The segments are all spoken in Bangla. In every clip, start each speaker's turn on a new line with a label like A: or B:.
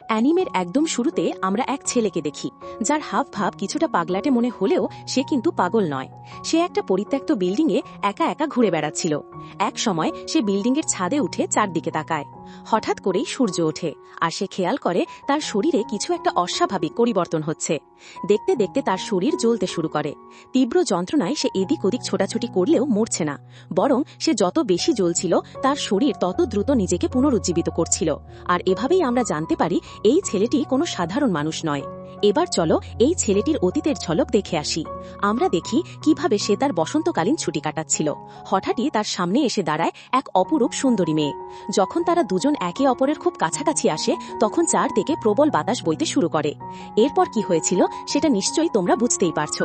A: অ্যানিমের একদম শুরুতে আমরা এক ছেলেকে দেখি, যার হাব ভাব কিছুটা পাগলাটে মনে হলেও সে কিন্তু পাগল নয়। সে একটা পরিত্যক্ত বিল্ডিংয়ে একা একা ঘুরে বেড়াচ্ছিল। এক সময় সে বিল্ডিংয়ের ছাদে উঠে চারদিকে তাকায়। হঠাৎ করেই সূর্য ওঠে, আর সে খেয়াল করে তার শরীরে কিছু একটা অস্বাভাবিক পরিবর্তন হচ্ছে। দেখতে দেখতে তার শরীর জ্বলতে শুরু করে। তীব্র যন্ত্রণায় সে এদিক ওদিক ছোটাছুটি করলেও মরছে না, বরং সে যত বেশি জ্বলছিল, তার শরীর তত দ্রুত নিজেকে পুনরুজ্জীবিত করছিল। আর এভাবেই আমরা জানতে পারি এই ছেলেটি কোনো সাধারণ মানুষ নয়। এবার চলো এই ছেলেটির অতীতের ঝলক দেখে আসি। আমরা দেখি কীভাবে সে তার বসন্তকালীন ছুটি কাটাচ্ছিল। হঠাৎই তার সামনে এসে দাঁড়ায় এক অপরূপ সুন্দরী মেয়ে। যখন তারা দুজন একে অপরের খুব কাছাকাছি আসে, তখন চারদিকে প্রবল বাতাস বইতে শুরু করে। এরপর কি হয়েছিল সেটা নিশ্চয়ই তোমরা বুঝতেই পারছ।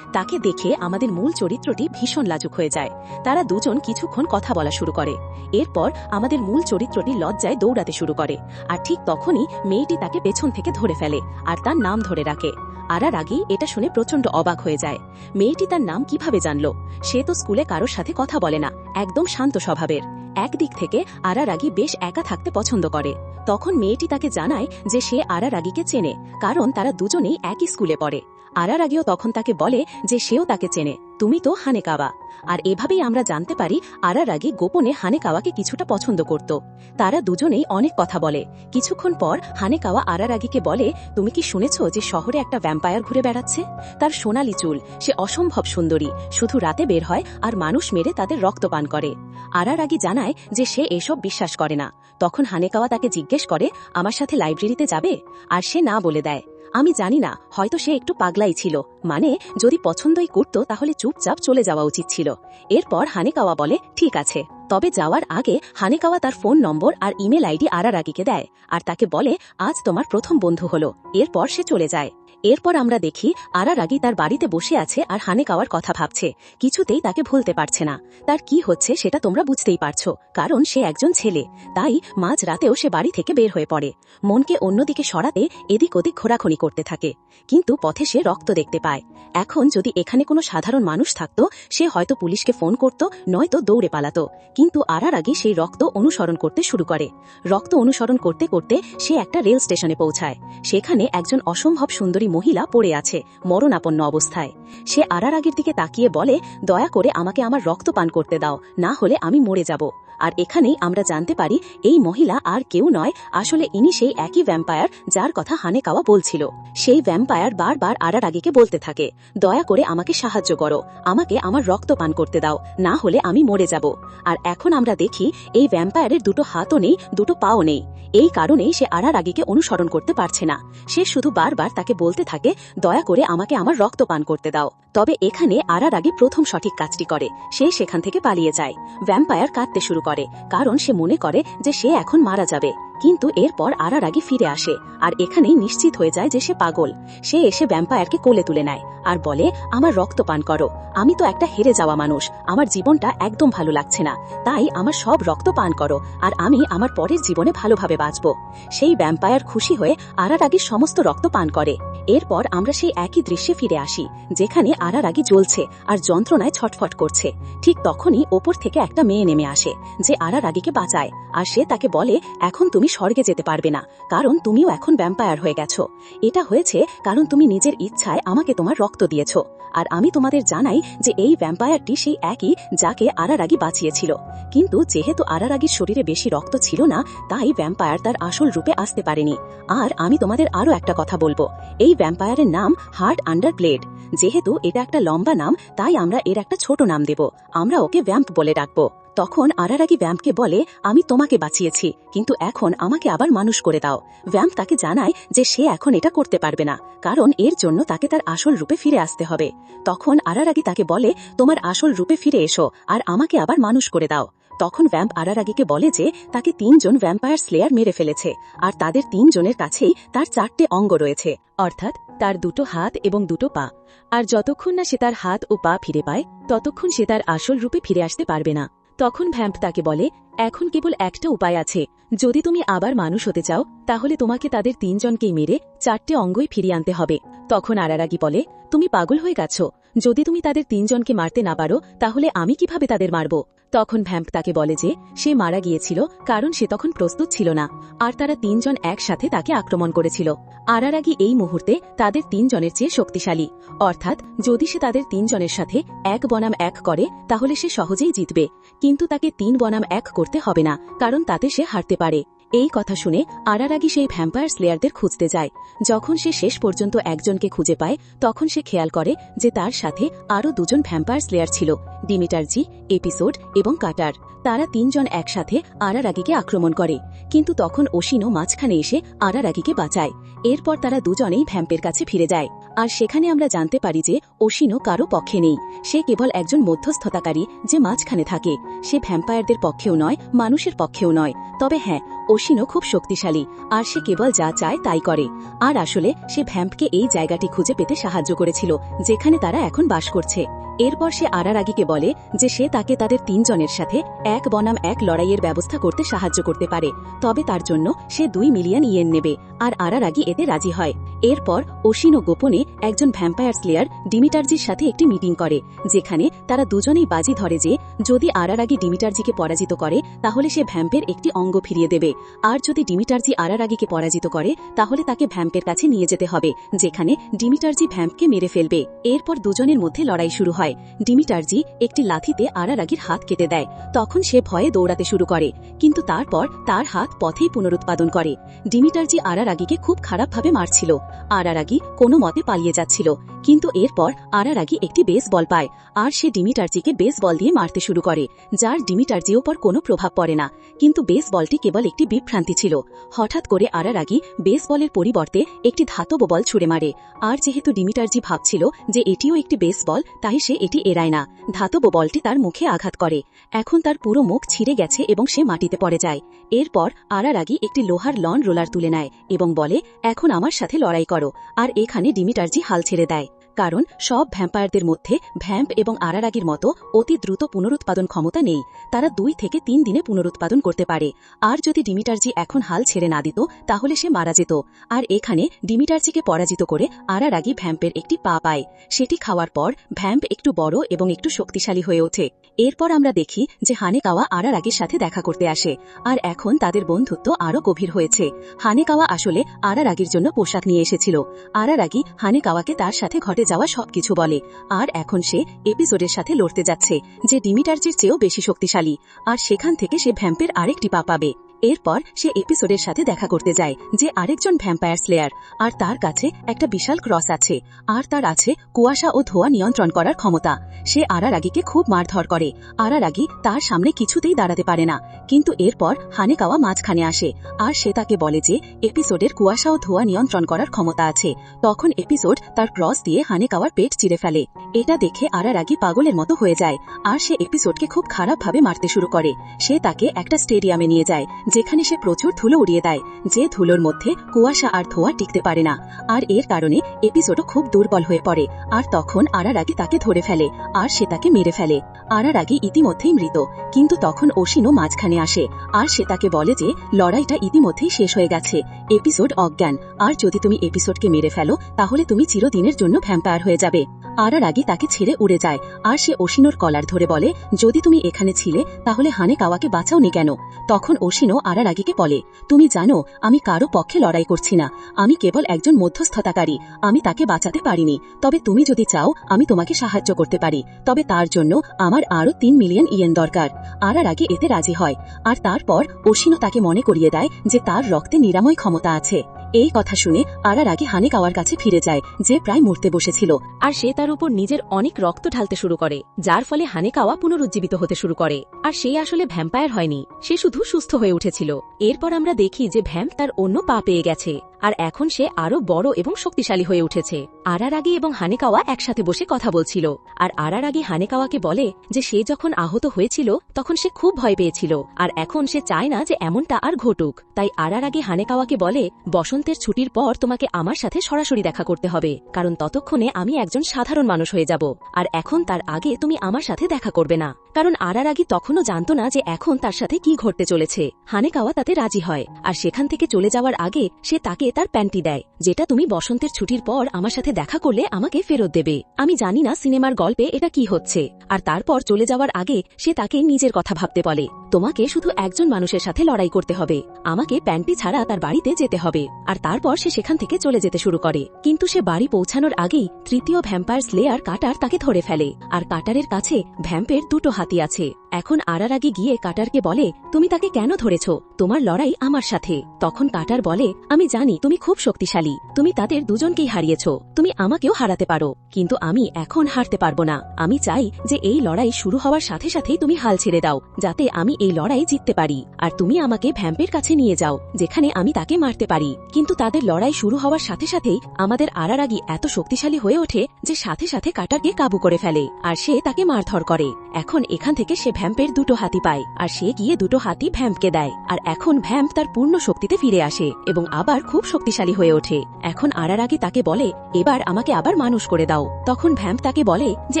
A: তাকে দেখে আমাদের মূল চরিত্রটি ভীষণ লাজুক হয়ে যায়। তারা দুজন কিছুক্ষণ কথা বলা শুরু করে। এরপর আমাদের মূল চরিত্রটি লজ্জায় দৌড়াতে শুরু করে। আর ঠিক তখনই মেয়েটি তাকে পেছন থেকে ধরে ফেলে, আর তার নাম ধরে রাখে আরা আগেই এটা শুনে প্রচণ্ড অবাক হয়ে যায়। মেয়েটি তার নাম কীভাবে জানল? সে তো স্কুলে কারোর সাথে কথা বলে না। একদম শান্ত স্বভাবের। একদিক থেকে আরা আগি বেশ একা থাকতে পছন্দ করে। তখন মেয়েটি তাকে জানায় যে সে আরা রাগিকে চেনে, কারণ তারা দুজনেই একই স্কুলে পড়ে। আরা আগেও তখন তাকে বলে যে সেও তাকে চেনে। তুমি তো হানেকাওয়া। আর এভাবেই আমরা জানতে পারি আরার আগে গোপনে হানেকাওয়াকে কিছুটা পছন্দ করত। তারা দুজনেই অনেক কথা বলে। কিছুক্ষণ পর হানেকাওয়া আরার আগিকে বলে, তুমি কি শুনেছ যে শহরে একটা ভ্যাম্পায়ার ঘুরে বেড়াচ্ছে? তার সোনালি চুল, সে অসম্ভব সুন্দরী, শুধু রাতে বের হয় আর মানুষ মেরে তাদের রক্ত পান করে। আরার আগে জানায় যে সে এসব বিশ্বাস করে না। তখন হানেকাওয়া তাকে জিজ্ঞেস করে, আমার সাথে লাইব্রেরিতে যাবে? আর সে না বলে দেয়। আমি জানি না, হয়তো সে একটু পাগলাই ছিল। মানে যদি পছন্দই করত, তাহলে চুপচাপ চলে যাওয়া উচিত ছিল। এরপর হানেকাওয়া বলে, ঠিক আছে। তবে যাওয়ার আগে, হানেকাওয়া তার ফোন নম্বর আর ইমেল আইডি আরারাগিকে দেয়, আর তাকে বলে, আজ তোমার প্রথম বন্ধু হলো। এরপর সে চলে যায়। এরপর আমরা দেখি আরারাগি তার বাড়িতে বসে আছে আর হানেকাওয়ার কথা ভাবছে। কিছুতেই তাকে ভুলতে পারছে না। তার কি হচ্ছে সেটা তোমরা বুঝতেই পারছ, কারণ সে একজন ছেলে। তাই মাঝ রাতেও সে বাড়ি থেকে বের হয়ে পড়ে। মনকে অন্যদিকে সরাতে এদিক ওদিক ঘোরাখড়ি করতে থাকে। কিন্তু পথে সে রক্ত দেখতে পায়। এখন যদি এখানে কোনো সাধারণ মানুষ থাকত, সে হয়তো পুলিশকে ফোন করত, নয়তো দৌড়ে পালাত। কিন্তু আরার আগে সেই রক্ত অনুসরণ করতে শুরু করে। রক্ত অনুসরণ করতে করতে সে একটা রেল স্টেশনে পৌঁছায়। সেখানে একজন অসম্ভব সুন্দরী মহিলা পড়ে আছে, মরণাপন্ন অবস্থায়। সে আরার আগের দিকে তাকিয়ে বলে, দয়া করে আমাকে আমার রক্ত পান করতে দাও, না হলে আমি মরে যাব। আর এখানেই আমরা জানতে পারি, এই মহিলা আর কেউ নয়, আসলে ইনি সেই একই ভ্যাম্পায়ার যার কথা হানেকাওয়া বলছিল। সেই ভ্যাম্পায়ার বারবার আরার আগেকে বলতে থাকে, দয়া করে আমাকে সাহায্য করো, আমাকে আমার রক্ত পান করতে দাও, না হলে আমি মরে যাব। আর এখন আমরা দেখি, এই ভ্যাম্পায়ারের দুটো হাতও নেই, দুটো পাও নেই। এই কারণেই সে আরার আগেকে অনুসরণ করতে পারছে না। সে শুধু বারবার তাকে বলতে থাকে, দয়া করে আমাকে আমার রক্ত পান করতে দাও। তবে এখানে আরার আগে প্রথম সঠিক কাজটি করে, সে সেখান থেকে পালিয়ে যায়। ভ্যাম্পায়ার কাঁদতে শুরু করে। কারণ সে মনে করে যে সে এখন মারা যাবে। কিন্তু এরপর আরার আগে ফিরে আসে, আর এখানেই নিশ্চিত হয়ে যায় যে সে পাগল। সে এসে ভ্যাম্পায়ারকে কোলে তুলে নেয়, আর বলে, আমার রক্ত পান করো। আমি তো একটা হেরে যাওয়া মানুষ। আমার জীবনটা একদম ভালো লাগছে না। তাই আমার সব রক্ত পান করো, আর আমি আমার পরের জীবনে ভালোভাবে বাঁচব। সেই ভ্যাম্পায়ার খুশি হয়ে আরার আগে সমস্ত রক্ত পান করে। এরপর আমরা সেই একই দৃশ্যে ফিরে আসি, যেখানে আরার আগে জ্বলছে আর যন্ত্রণায় ছটফট করছে। ঠিক তখনই ওপর থেকে একটা মেয়ে নেমে আসে, যে আরার আগেকে বাঁচায়, আর সে তাকে বলে, এখন তুমি স্বর্গে যেতে পারবে না, কারণ তুমিও এখন ভ্যাম্পায়ার হয়ে গেছো। এটা হয়েছে কারণ তুমি নিজের ইচ্ছায় আমাকে তোমার রক্ত দিয়েছ। আর আমি তোমাদের জানাই যে এই ভ্যাম্পায়ারটি সেই একই যাকে আরারাগি বাঁচিয়েছিল। কিন্তু যেহেতু আরারাগির শরীরে বেশি রক্ত ছিল না, তাই ভ্যাম্পায়ার তার আসল রূপে আসতে পারেনি। আর আমি তোমাদের আরও একটা কথা বলব। এই ভ্যাম্পায়ারের নাম হার্ট আন্ডার ব্লেড যেহেতু এটা একটা লম্বা নাম, তাই আমরা এর একটা ছোট নাম দেব। আমরা ওকে ভ্যাম্প বলে ডাকবো। তখন আরারাগি ভ্যাম্পকে বলে, আমি তোমাকে বাঁচিয়েছি, কিন্তু এখন আমাকে আবার মানুষ করে দাও। ভ্যাম্প তাকে জানায় যে সে এখন এটা করতে পারবে না, কারণ এর জন্য তাকে তার আসল রূপে ফিরে আসতে হবে। তখন আরারাগি তাকে বলে, তোমার আসল রূপে ফিরে এসো, আর আমাকে আবার মানুষ করে দাও। তখন ভ্যাম্প আরারাগিকে বলে যে তাকে তিনজন ভ্যাম্পায়ার স্লেয়ার মেরে ফেলেছে, আর তাদের তিনজনের কাছেই তার চারটে অঙ্গ রয়েছে, অর্থাৎ তার দুটো হাত এবং দুটো পা। আর যতক্ষণ না সে তার হাত ও পা ফিরে পায়, ততক্ষণ সে তার আসল রূপে ফিরে আসতে পারবে না। তখন ভ্যাম্প তাকে বলে, এখন কেবল একটা উপায় আছে। যদি তুমি আবার মানুষ হতে চাও, তাহলে তোমাকে তাদের তিনজনকেই মেরে চারটে অঙ্গই ফিরিয়ে আনতে হবে। তখন আরারাগি বলে, তুমি পাগল হয়ে গেছ। যদি তুমি তাদের তিনজনকে মারতে না পারো, তাহলে আমি কীভাবে তাদের মারব? তখন ভ্যাম্প তাকে বলে যে, সে মারা গিয়েছিল, কারণ সে তখন প্রস্তুত ছিল না। আর তারা তিনজন একসাথে তাকে আক্রমণ করেছিল। আরারাগি এই মুহূর্তে তাদের তিনজনের চেয়ে শক্তিশালী। অর্থাৎ, যদি সে তাদের তিনজনের সাথে এক বনাম এক করে, তাহলে সে সহজেই জিতবে। কিন্তু তাকে তিন বনাম এক করতে হবে না, কারণ তাতে সে হারতে পারে। এই কথা শুনে আরারাগি সেই ভ্যাম্পায়ার স্লেয়ারদের খুঁজতে যায়। যখন সে শেষ পর্যন্ত একজনকে খুঁজে পায়, তখন সে খেয়াল করে যে তার সাথে আরও দুজন ভ্যাম্পায়ার স্লেয়ার ছিল ডিমিটারজি এপিসোড এবং কাটার। তারা তিনজন একসাথে আরারাগিকে আক্রমণ করে। কিন্তু তখন ওশিনো মাঝখানে এসে আরারাগিকে বাঁচায়। এরপর তারা দুজনেই ভ্যাম্পের কাছে ফিরে যায়। আর সেখানে আমরা জানতে পারি যে ওশিনো কারও পক্ষে নেই। সে কেবল একজন মধ্যস্থতাকারী যে মাঝখানে থাকে। সে ভ্যাম্পায়ারদের পক্ষেও নয়, মানুষের পক্ষেও নয়। তবে হ্যাঁ ওশিনো খুব শক্তিশালী, আর সে কেবল যা চায় তাই করে। আর আসলে সে ভ্যাম্পকে এই জায়গাটি খুঁজে পেতে সাহায্য করেছিল, যেখানে তারা এখন বাস করছে। এরপর সে আরারাগিকে বলে যে সে তাকে তাদের তিনজনের সাথে এক বনাম এক লড়াইয়ের ব্যবস্থা করতে সাহায্য করতে পারে, তবে তার জন্য সে দুই মিলিয়ন ইয়েন নেবে, আর আরারাগি এতে রাজি হয়। এরপর ওশিনো গোপনে একজন ভ্যাম্পায়ার স্লেয়ার ডিমিটার্জির সাথে একটি মিটিং করে, যেখানে তারা দুজনেই বাজি ধরে যে যদি আরারাগি ডিমিটার্জিকে পরাজিত করে, তাহলে সে ভ্যাম্পের একটি অঙ্গ ফিরিয়ে দেবে। আর যদি ডিমিটার্জি আরারাগিকে পরাজিত করে, তাহলে তাকে ভ্যাম্পের কাছে নিয়ে যেতে হবে, যেখানে ডিমিটার্জি ভ্যাম্পকে মেরে ফেলবে। এরপর দুজনের মধ্যে লড়াই শুরু হয়। ডিমিটার্জি একটি লাথিতে আরারাগির হাত কেটে দেয়। তখন সে ভয়ে দৌড়াতে শুরু করে, কিন্তু তারপর তার হাত পথেই পুনরুৎপাদন করে। ডিমিটার্জি আরারাগিকে খুব খারাপভাবে মারছিল। আরারাগি কোনো মতে পালিয়ে যাচ্ছিল, কিন্তু এরপর আরারাগি একটি বেস বল পায়, আর সে ডিমিটার্জিকে বেস বল দিয়ে মারতে শুরু করে, যার ডিমিটার্জির ওপর কোনো প্রভাব পড়ে না। কিন্তু বেস বলটি কেবল একটি বিভ্রান্তি ছিল। হঠাৎ করে আরারাগি বেস বলের পরিবর্তে একটি ধাতব বল ছুড়ে মারে। আর যেহেতু ডিমিটার্জি ভাবছিল যে এটিও একটি বেস বল তাই সে এটি এড়ায় না। ধাতব বলটি তার মুখে আঘাত করে। এখন তার পুরো মুখ ছিঁড়ে গেছে এবং সে মাটিতে পড়ে যায়। এরপর আরারাগি একটি লোহার লন রোলার তুলে নেয় এবং বলে, এখন আমার সাথে লড়াই করো। আর এখানে ডিমিটার্জি হাল ছেড়ে দেয়। কারণ সব ভ্যাম্পায়ারদের মধ্যে ভ্যাম্প এবং আরারাগির মতো অতি দ্রুত পুনরুৎপাদন ক্ষমতা নেই। তারা দুই থেকে তিন দিনে পুনরুৎপাদন করতে পারে। আর যদি ডিমিটার্জি এখন হাল ছেড়ে না দিত, তাহলে সে মারা যেত। আর এখানে ডিমিটার্জিকে পরাজিত করে আরারাগি ভ্যাম্পের একটি পা পায়। সেটি খাওয়ার পর ভ্যাম্প একটু বড় এবং একটু শক্তিশালী হয়ে ওঠে। এরপর আমরা দেখি যে হানেকাওয়া আরারাগির সাথে দেখা করতে আসে, আর এখন তাদের বন্ধুত্ব আরও গভীর হয়েছে। হানেকাওয়া আসলে আরারাগির জন্য পোশাক নিয়ে এসেছিল। আরারাগি হানেকাওয়াকে তার সাথে ঘটে যাওয়া সবকিছু বলে, আর এখন সে এপিসোডের সাথে লড়তে যাচ্ছে, যে ডিমিটার্জির চেয়েও বেশি শক্তিশালী, আর সেখান থেকে সে ভ্যাম্পের আরেকটি পা পাবে। এরপর সে এপিসোডের সাথে দেখা করতে যায়, যে আরেকজন ভ্যাম্পায়ার স্লেয়ার আর তার কাছে একটা বিশাল ক্রস আছে, আর তার আছে কুয়াশা ও ধোয়া নিয়ন্ত্রণ করার ক্ষমতা। সে আরারাগিকে খুব মারধর করে, আরারাগি তার সামনে কিছুতেই দাঁড়াতে পারে না, কিন্তু এরপর হানেকাওয়া মাঝখানে আসে, আর সে তাকে বলে যে এপিসোডের কুয়াশা ও ধোয়া নিয়ন্ত্রণ করার ক্ষমতা আছে, তখন এপিসোড তার ক্রস দিয়ে হানেকাওয়ার পেট চিরে ফেলে। এটা দেখে আরারাগি পাগলের মতো হয়ে যায়, আর সে এপিসোডকে খুব খারাপভাবে মারতে শুরু করে। সে তাকে একটা স্টেডিয়ামে নিয়ে যায় যেখানে সে প্রচুর ধুলো উড়িয়ে দেয়, যে ধুলোর মধ্যে কুয়াশা আর ধোয়া টিকতে পারে না। আর এর কারণে এপিসোডও খুব দুর্বল হয়ে পড়ে। আর তখন আরারাগি তাকে ধরে ফেলে, আর সে তাকে মেরে ফেলে। আরারাগি ইতিমধ্যেই মৃত, কিন্তু তখন অসিনও মাঝখানে আসে। আর সে তাকে বলে যে, লড়াইটা ইতিমধ্যেই শেষ হয়ে গেছে। এপিসোড অজ্ঞান। আর যদি তুমি এপিসোডকে মেরে ফেলো, তাহলে তুমি চিরদিনের জন্য ভ্যাম্পায়ার হয়ে যাবে। আরারাগি তাকে ছেড়ে উড়ে যায়। আর সে অসিনোর কলার ধরে বলে, যদি তুমি এখানে ছিলে, তাহলে হানে কাওয়াকে বাঁচাওনি কেন? তখন অসিনো আরারাগিকে বলে, তুমি জানো, আমি কারও পক্ষে লড়াই করছি না। আমি কেবল একজন মধ্যস্থতাকারী। আমি তাকে বাঁচাতে পারিনি। তবে তুমি যদি চাও, আমি তোমাকে সাহায্য করতে পারি। তবে তার জন্য আমার আরও তিন মিলিয়ন ইয়েন দরকার। আরারাগি এতে রাজি হয়। আর তারপর অসিনো তাকে মনে করিয়ে দেয় যে তার রক্তে নিরাময় ক্ষমতা আছে। এই কথা শুনে আরারাগি হানেকাওয়ার কাছে ফিরে যায়, যে প্রায় মরতে বসেছিল। আর সে তার উপর নিজের অনেক রক্ত ঢালতে শুরু করে, যার ফলে হানেকাওয়া পুনরুজ্জীবিত হতে শুরু করে। আর সে আসলে ভ্যাম্পায়ার হয়নি, সে শুধু সুস্থ হয়ে উঠেছিল। এরপর আমরা দেখি যে ভ্যাম্প তার অন্য পা পেয়ে গেছে। আর এখন সে আরও বড় এবং শক্তিশালী হয়ে উঠেছে। আরারাগি এবং হানেকাওয়া একসাথে বসে কথা বলছিল। আর আরারাগি হানেকাওয়াকে বলে যে সে যখন আহত হয়েছিল, তখন সে খুব ভয় পেয়েছিল। আর এখন সে চায় না যে এমনটা আর ঘটুক। তাই আরারাগি হানেকাওয়াকে বলে, বসন্তের ছুটির পর তোমাকে আমার সাথে সরাসরি দেখা করতে হবে। কারণ ততক্ষণে আমি একজন সাধারণ মানুষ হয়ে যাব। আর এখন তার আগে তুমি আমার সাথে দেখা করবে না। কারণ আরারাগি তখনও জানতো না যে এখন তার সাথে কি ঘটতে চলেছে। হানেকাওয়া তাতে রাজি হয়। আর সেখান থেকে চলে যাওয়ার আগে সে তাকে তার প্যান্টি দেয়, যেটা তুমি বসন্তের ছুটির পর আমার সাথে দেখা করলে আমাকে ফেরত দেবে। আমি জানি না সিনেমার গল্পে এটা কি হচ্ছে। আর তারপর চলে যাওয়ার আগে সে তাকে নিজের কথা ভাবতে বলে, তোমাকে শুধু একজন মানুষের সাথে লড়াই করতে হবে। আমাকে প্যান্টি ছাড়া তার বাড়িতে যেতে হবে। আর তারপর সে সেখান থেকে চলে যেতে শুরু করে। কিন্তু সে বাড়ি পৌঁছানোর আগেই তৃতীয় ভ্যাম্পায়ার স্লেয়ার কাটার তাকে ধরে ফেলে। আর কাটারের কাছে ভ্যাম্পের দুটো হাতি আছে। এখন আরার আগে গিয়ে কাটারকে বলে, তুমি তাকে কেন ধরেছ? তোমার লড়াই আমার সাথে। তখন কাটার বলে, আমি জানি তুমি খুব শক্তিশালী। তুমি তাদের দুজনকেই হারিয়েছ। তুমি আমাকেও হারাতে পারো। কিন্তু আমি এখন হারতে পারব না। আমি চাই যে এই লড়াই শুরু হওয়ার সাথে সাথেই তুমি হাল ছেড়ে দাও, যাতে আমি এই লড়াই জিততে পারি। আর তুমি আমাকে ভ্যাম্পের কাছে নিয়ে যাও, যেখানে আমি তাকে মারতে পারি। কিন্তু তাদের লড়াই শুরু হওয়ার সাথে সাথেই আমাদের আরারাগি এত শক্তিশালী হয়ে ওঠে যে সাথে সাথে কাটারকে কাবু করে ফেলে, আর সে তাকে মারধর করে। এখন এখান থেকে সে ভ্যাম্পের দুটো হাতি পায়, আর সে গিয়ে দুটো হাতি ভ্যাম্পকে দেয়। আর এখন ভ্যাম্প তার পূর্ণ শক্তিতে ফিরে আসে, এবং আবার খুব শক্তিশালী হয়ে ওঠে। এখন আরারাগি তাকে বলে, এবার আমাকে আবার মানুষ করে দাও। তখন ভ্যাম্প তাকে বলে, যে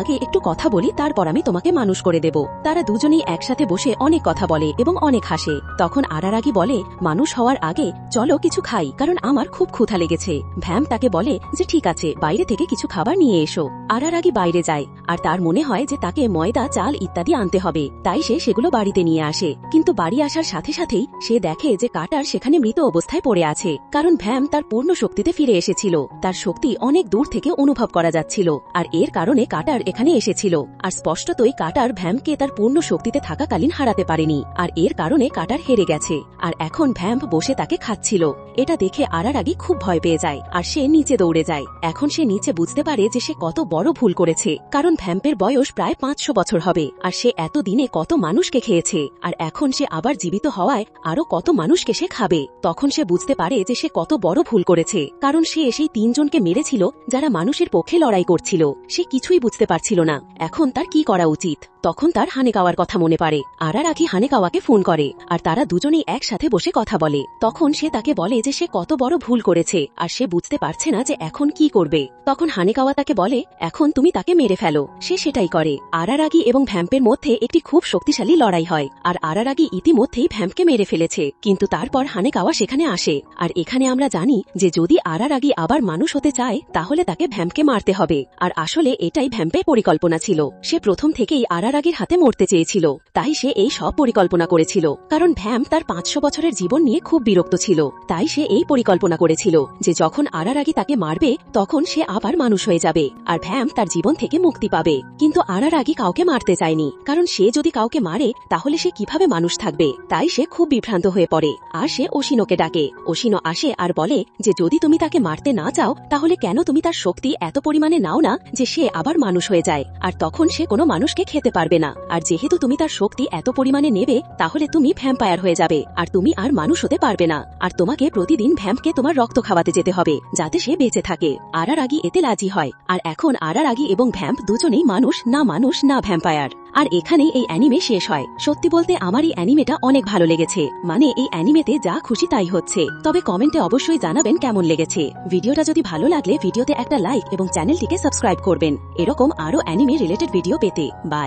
A: আগে একটু কথা বলি, তারপর আমি তোমাকে মানুষ করে দেব। তারা দুজনেই একসাথে বসে অনেক কথা বলে এবং অনেক হাসে। তখন আরারাগি বলে, মানুষ হওয়ার আগে চলো কিছু খাই, কারণ আমার খুব ক্ষুধা লেগেছে। ভ্যাম্প তাকে বলে, যে ঠিক আছে, বাইরে থেকে কিছু খাবার নিয়ে এসো। আরারাগি বাইরে যায়, আর তার মনে হয় যে তাকে ময়দা, চাল ইত্যাদি আনতে হবে। তাই সে সেগুলো বাড়িতে নিয়ে আসে। কিন্তু বাড়ি আসার সাথে সাথেই সে দেখে যে কাটার সেখানে মৃত অবস্থায় পড়ে আছে। কারণ ভ্যাম তার পূর্ণ শক্তিতে ফিরে এসেছিল। তার শক্তি অনেক দূর থেকে অনুভব করা যাচ্ছিল। আর এর কারণে কাটার এখানে এসেছিল। আর স্পষ্টতই কাটার ভ্যামকে তার পূর্ণ শক্তিতে থাকাকালীন হারাতে পারেনি। আর এর কারণে কাটার হেরে গেছে। আর এখন ভ্যাম্প বসে তাকে খাচ্ছিল। এটা দেখে আরার আগে খুব ভয় পেয়ে যায়। আর সে নিচে দৌড়ে যায়। এখন সে নিচে বুঝতে পারে যে সে কত বড় ভুল করেছে। কারণ ভ্যাম্পের বয়স প্রায় পাঁচশো বছর হবে। আর সে এত দিনে কত মানুষকে খেয়েছে, আর এখন সে আবার জীবিত হওয়ায় আরও কত মানুষকে সে খাবে। তখন সে বুঝতে পারে যে সে কত বড় ভুল করেছে, কারণ সে সেই তিনজনকে মেরেছিল যারা মানুষের পক্ষে লড়াই করছিল। সে কিছুই বুঝতে পারছিল না। এখন তার কি করা উচিত? তখন তার হানেকাওয়ার কথা মনে পড়ে। আরার আখি হানেকাওয়াকে ফোন করে, আর তারা দুজনেই একসাথে বসে কথা বলে। তখন সে তাকে বলে যে সে কত বড় ভুল করেছে, আর সে বুঝতে পারছে না যে এখন কি করবে। তখন হানেকাওয়া তাকে বলে, এখন তুমি তাকে মেরে ফেলো। সে সেটাই করে। আরারাগি এবং ভ্যাম্পের মধ্যে একটি খুব শক্তিশালী লড়াই হয়, আর আরারাগি ইতিমধ্যেই ভ্যাম্পকে মেরে ফেলেছে, কিন্তু তারপর হানেকাওয়া সেখানে আসে। আর এখানে আমরা জানি যে যদি আরারাগি আবার মানুষ হতে চায়, তাহলে তাকে ভ্যাম্পকে মারতে হবে। আর আসলে এটাই ভ্যাম্পের পরিকল্পনা ছিল। সে প্রথম থেকেই আরারাগির হাতে মরতে চেয়েছিল। তাই সে এই সব পরিকল্পনা করেছিল। কারণ ভ্যাম্প তার পাঁচশো বছরের জীবন নিয়ে খুব বিরক্ত ছিল। তাই সে এই পরিকল্পনা করেছিল যে যখন আরারাগি তাকে মারবে, তখন সে আবার মানুষ হয়ে যাবে। আর ভ্যাম্প তার জীবন থেকে মুক্তি পাবে। কিন্তু আরারাগি কাউকে মারতে চায়নি। কারণ সে যদি কাউকে মারে, তাহলে সে কীভাবে মানুষ থাকবে? তাই সে খুব বিভ্রান্ত হয়ে পড়ে। আর সে অসিনোকে ডাকে। অসিনো আসে আর বলে যে, যদি তুমি তাকে মারতে না চাও, তাহলে কেন তুমি তার শক্তি এত পরিমাণে নাও না যে, সে আবার মানুষ হয়ে যায়? আর তখন সে কোনো মানুষকে খেতে পারবে না। আর যেহেতু তুমি তার শক্তি এত পরিমাণে নেবে, তাহলে তুমি ভ্যাম্পায়ার হয়ে যাবে। আর তুমি আর মানুষ হতে পারবে না। আর তোমাকে প্রতিদিন ভ্যাম্পকে তোমার রক্ত খাওয়াতে যেতে হবে, যাতে সে বেঁচে থাকে। আরার আগি এতে রাজি হয়। আর এখন আরার আগি এবং ভ্যাম্প দুজনেই মানুষ, না মানুষ, না ভ্যাম্পায়ার। আর এখানেই এই অ্যানিমে শেষ হয়। সত্যি বলতে আমার এই অ্যানিমেটা অনেক ভালো লেগেছে। মানে এই অ্যানিমেতে যা খুশি তাই হচ্ছে। তবে কমেন্টে অবশ্যই জানাবেন কেমন লেগেছে। ভিডিওটা যদি ভালো লাগলে, ভিডিওতে একটা লাইক এবং চ্যানেলটিকে সাবস্ক্রাইব করবেন। এরকম আরও অ্যানিমে রিলেটেড ভিডিও পেতে। বাই